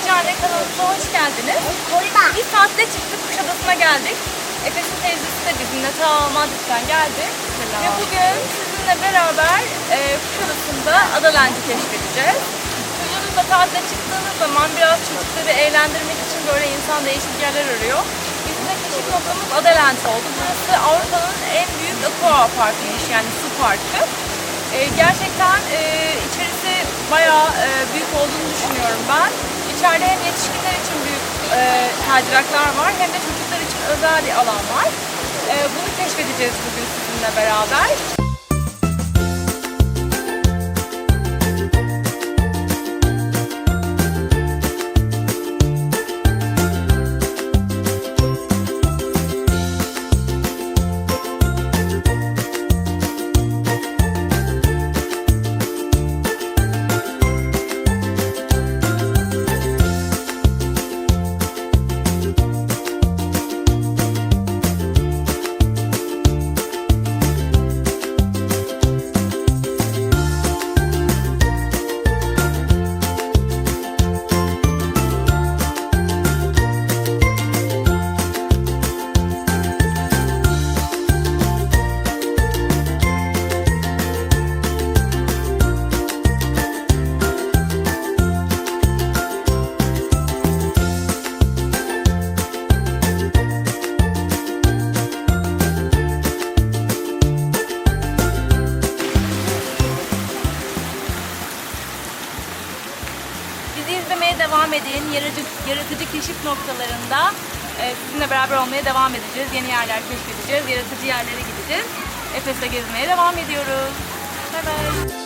Anne kanalımıza hoş geldiniz. Bir saatte çıktık Kuşadası'na geldik. Efes'in teyzesi de bizimle ta Madrid'den geldi. Ve bugün sizinle beraber e, Kuşadası'nda Adaland'i keşfedeceğiz. Çocuğunuzla tatile çıktığınız zaman biraz çocukları eğlendirmek için böyle insan değişik yerler arıyor. Bizim de keşif noktamız Adaland oldu. Burası Avrupa'nın en büyük aqua parkıymış yani su parkı. E, gerçekten e, içerisi bayağı e, büyük olduğunu düşünüyorum ben. İçeride hem yetişkinler için büyük e, kaydıraklar var hem de çocuklar için özel bir alan var. E, bunu keşfedeceğiz bugün sizinle beraber. Devam edin. Yaratıcı, yaratıcı keşif noktalarında e, sizinle beraber olmaya devam edeceğiz. Yeni yerler keşfedeceğiz. Yaratıcı yerlere gideceğiz. Efes'te gezmeye devam ediyoruz. Bay bay.